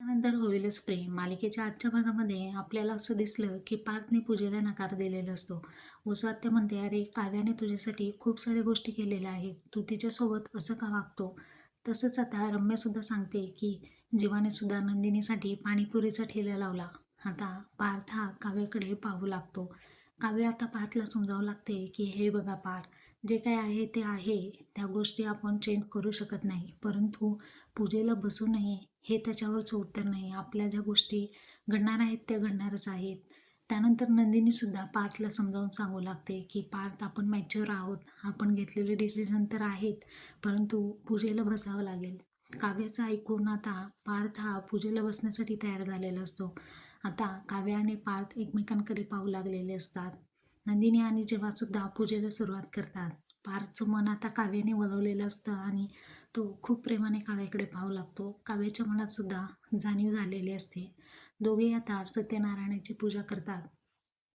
त्यानंतर होईलच प्रेम. मालिकेच्या आजच्या भागामध्ये आपल्याला असं दिसलं की पार्थने पूजेला नकार दिलेला असतो. व स्वात्य म्हणते अरे काव्याने तुझ्यासाठी खूप साऱ्या गोष्टी केलेल्या आहेत. तू तिच्यासोबत असं का वागतो? तसंच आता रम्यासुद्धा सांगते की जीवाने सुद्धा नंदिनीसाठी पाणीपुरीचा ठेला लावला. आता पार्थ हा काव्याकडे पाहू लागतो. काव्य आता पार्थला समजावं लागते की हे बघा पार्थ जे काय आहे ते आहे त्या गोष्टी आपण चेंज करू शकत नाही. परंतु पूजेला बसू नये हे त्याच्यावरचं उत्तर नाही. आपल्या ज्या गोष्टी घडणार आहेत त्या घडणारच आहेत. त्यानंतर नंदिनीसुद्धा पार्थला समजावून सांगू लागते की पार्थ आपण मॅच्युअर आहोत. आपण घेतलेले डिसिजन तर आहेत परंतु पूजेला बसावं लागेल. काव्याचं ऐकून आता पार्थ हा पूजेला बसण्यासाठी तयार झालेला असतो. आता काव्या आणि पार्थ एकमेकांकडे पाहू लागलेले असतात. नंदिनी आणि जेव्हासुद्धा पूजेला सुरुवात करतात. पारचं मन आता काव्याने वळवलेलं असतं आणि तो खूप प्रेमाने काव्याकडे पाहू लागतो. काव्याच्या मनात सुद्धा जाणीव झालेली असते. दोघे आता सत्यनारायणाची पूजा करतात.